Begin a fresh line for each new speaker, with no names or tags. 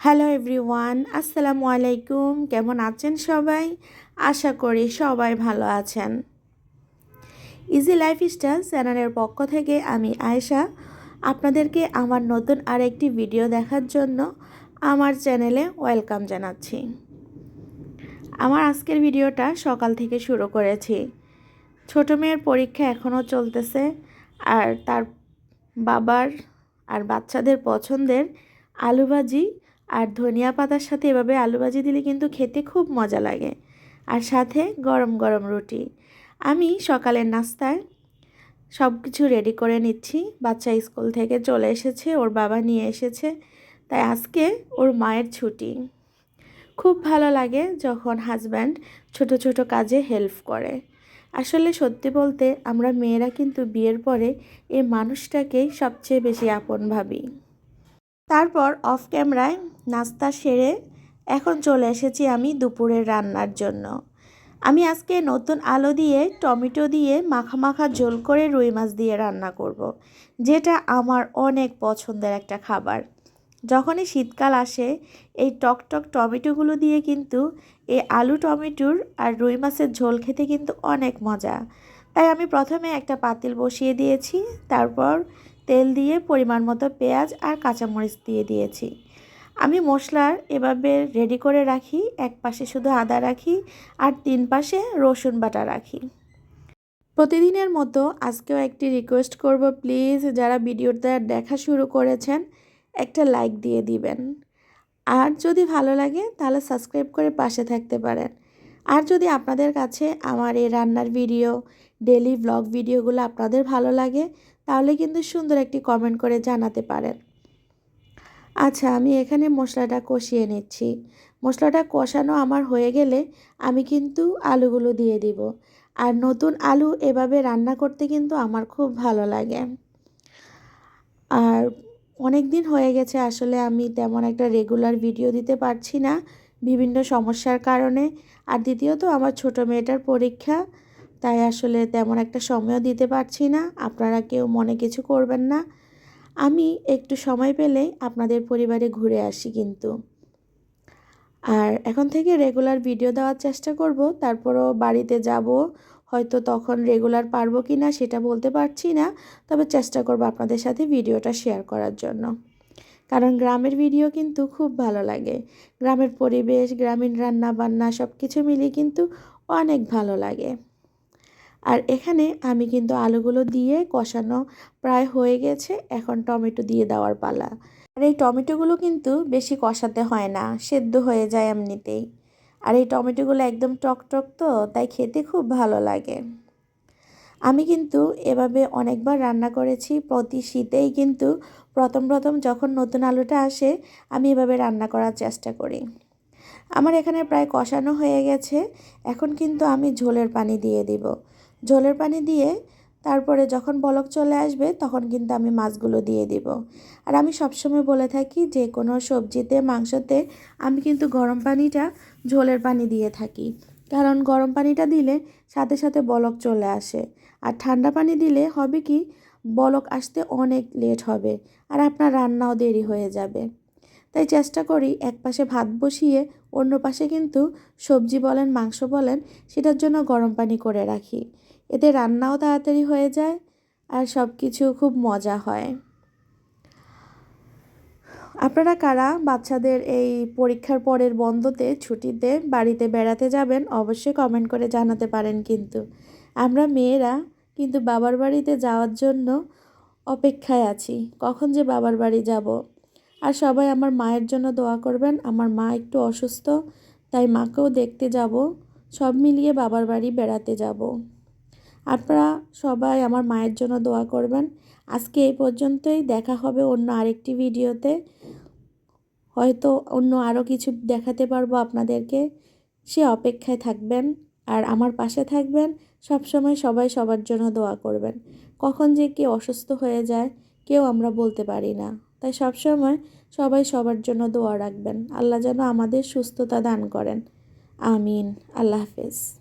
Hello everyone আসসালামু আলাইকুম কেমন আছেন সবাই? আশা করি সবাই ভালো আছেন। ইজি লাইফ স্টাইল চ্যানেলের পক্ষ থেকে আমি আয়েশা। আপনাদেরকে আমার নতুন আরেকটি ভিডিও দেখার জন্য আমার চ্যানেলে ওয়েলকাম জানাচ্ছি। আমার আজকের ভিডিওটা সকাল থেকে শুরু করেছি। ছোট মেয়ের পরীক্ষা এখনও চলতেছে আর তার বাবার আর বাচ্চাদের পছন্দের আলু ভাজি আর ধনিয়া পাতার সাথে এভাবে আলু ভাজি দিলে কিন্তু খেতে খুব মজা লাগে। আর সাথে গরম গরম রুটি। আমি সকালের নাস্তায় সব কিছু রেডি করে নিচ্ছি। বাচ্চা স্কুল থেকে চলে এসেছে, ওর বাবা নিয়ে এসেছে, তাই আজকে ওর মায়ের ছুটি। খুব ভালো লাগে যখন হাজব্যান্ড ছোট ছোট কাজে হেল্প করে। আসলে সত্যি বলতে আমরা মেয়েরা কিন্তু বিয়ের পরে এই মানুষটাকেই সবচেয়ে বেশি আপন ভাবি। তারপর অফ ক্যামেরায় নাস্তা সেরে এখন চলে এসেছি আমি দুপুরের রান্নার জন্য আমি আজকে নতুন আলো দিয়ে, টমেটো দিয়ে, মাখা মাখা ঝোল করে রুই মাছ দিয়ে রান্না করব। যেটা আমার অনেক পছন্দের একটা খাবার যখনই শীতকাল আসে, এই টক টক টমেটোগুলো দিয়ে কিন্তু এই আলু টমেটোর আর রুই মাছের ঝোল খেতে কিন্তু অনেক মজা তাই আমি প্রথমে একটা পাতিল বসিয়ে দিয়েছি, তারপর তেল দিয়ে পরিমাণ মতো পেঁয়াজ আর কাঁচামরিচ দিয়ে দিয়েছি। আমি মশলার এভাবে রেডি করে রাখি, এক পাশে শুধু আদা রাখি আর তিন পাশে রসুন বাটা রাখি। প্রতিদিনের মতো আজকেও একটি রিকোয়েস্ট করব প্লিজ যারা ভিডিওটা দেখা শুরু করেছেন, একটা লাইক দিয়ে দিবেন। আর যদি ভালো লাগে, তাহলে সাবস্ক্রাইব করে পাশে থাকতে পারেন। আর যদি আপনাদের কাছে আমার এই রান্নার ভিডিও ডেলি ব্লগ ভিডিওগুলো আপনাদের ভালো লাগে তাহলে কিন্তু সুন্দর একটি কমেন্ট করে জানাতে পারেন। আচ্ছা আমি এখানে মশলাটা কষিয়ে নিচ্ছি। মশলাটা কষানো আমার হয়ে গেলে আমি কিন্তু আলুগুলো দিয়ে দিব। আর নতুন আলু এভাবে রান্না করতে কিন্তু আমার খুব ভালো লাগে। আর অনেক দিন হয়ে গেছে, আসলে আমি তেমন একটা রেগুলার ভিডিও দিতে পারছি না বিভিন্ন সমস্যার কারণে। আর দ্বিতীয়ত, আমার ছোট মেয়েটার পরীক্ষা তাই আসলে তেমন একটা সময়ও দিতে পারছি না। আপনারা কেউ মনে কিছু করবেন না। আমি একটু সময় পেলেই আপনাদের পরিবারে ঘুরে আসি কিন্তু। আর এখন থেকে রেগুলার ভিডিও দেওয়ার চেষ্টা করব, তারপরও বাড়িতে যাব, হয়তো তখন রেগুলার পারব কি না সেটা বলতে পারছি না, তবে চেষ্টা করব আপনাদের সাথে ভিডিওটা শেয়ার করার জন্য। কারণ গ্রামের ভিডিও কিন্তু খুব ভালো লাগে। গ্রামের পরিবেশ, গ্রামীণ রান্না বান্না সব কিছু মিলিয়ে কিন্তু অনেক ভালো লাগে। আর এখানে আমি কিন্তু আলুগুলো দিয়ে কষানো প্রায় হয়ে গেছে। এখন টমেটো দিয়ে দেওয়ার পালা। আর এই টমেটোগুলো কিন্তু বেশি কষাতে হয় না, সেদ্ধ হয়ে যায় এমনিতেই। আর এই টমেটোগুলো একদম টক টক তো, তাই খেতে খুব ভালো লাগে। আমি কিন্তু এভাবে অনেকবার রান্না করেছি, প্রতি শীতেই কিন্তু প্রথম প্রথম যখন নতুন আলুটা আসে, আমি এভাবে রান্না করার চেষ্টা করি। আমার এখানে প্রায় কষানো হয়ে গেছে। এখন কিন্তু আমি ঝোলের পানি দিয়ে দিব। ঝোলের পানি দিয়ে তারপরে যখন বলক চলে আসবে, তখন কিন্তু আমি মাছগুলো দিয়ে দিব। আর আমি সবসময় বলে থাকি যে, কোনো সবজিতে, মাংসতে আমি কিন্তু গরম পানিটা ঝোলের পানি দিয়ে থাকি। কারণ গরম পানিটা দিলে সাথে সাথে বলক চলে আসে। আর ঠান্ডা পানি দিলে হবে কি, বলক আসতে অনেক লেট হবে। আর আপনার রান্নাও দেরি হয়ে যাবে। তাই চেষ্টা করি এক পাশে ভাত বসিয়ে অন্য পাশে কিন্তু সবজি বলেন, মাংস বলেন, সেটার জন্য গরম পানি করে রাখি। এতে রান্নাও তাড়াতাড়ি হয়ে যায় আর সব কিছু খুব মজা হয়। আপনারা কারা বাচ্চাদের এই পরীক্ষার পরের বন্ধতে ছুটিতে বাড়িতে বেড়াতে যাবেন অবশ্যই কমেন্ট করে জানাতে পারেন কিন্তু। আমরা মেয়েরা কিন্তু বাবার বাড়িতে যাওয়ার জন্য অপেক্ষায় আছি। কখন যে বাবার বাড়ি যাব? আর সবাই আমার মায়ের জন্য দোয়া করবেন। আমার মা একটু অসুস্থ, তাই মাকেও দেখতে যাব। সব মিলিয়ে বাবার বাড়ি বেড়াতে যাব। আপনারা সবাই আমার মায়ের জন্য দোয়া করবেন। আজকে এই পর্যন্তই। দেখা হবে অন্য আরেকটি ভিডিওতে। হয়তো অন্য আরও কিছু দেখাতে পারব আপনাদেরকে। সে অপেক্ষায় থাকবেন। আর আমার পাশে থাকবেন। সব সময় সবাই সবার জন্য দোয়া করবেন। কখন যে কে অসুস্থ হয়ে যায়, কেউ আমরা বলতে পারি না। তাই সবসময় সবাই সবার জন্য দোয়া রাখবেন। আল্লাহ যেন আমাদের সুস্থতা দান করেন। আমিন। আল্লাহ হাফেজ।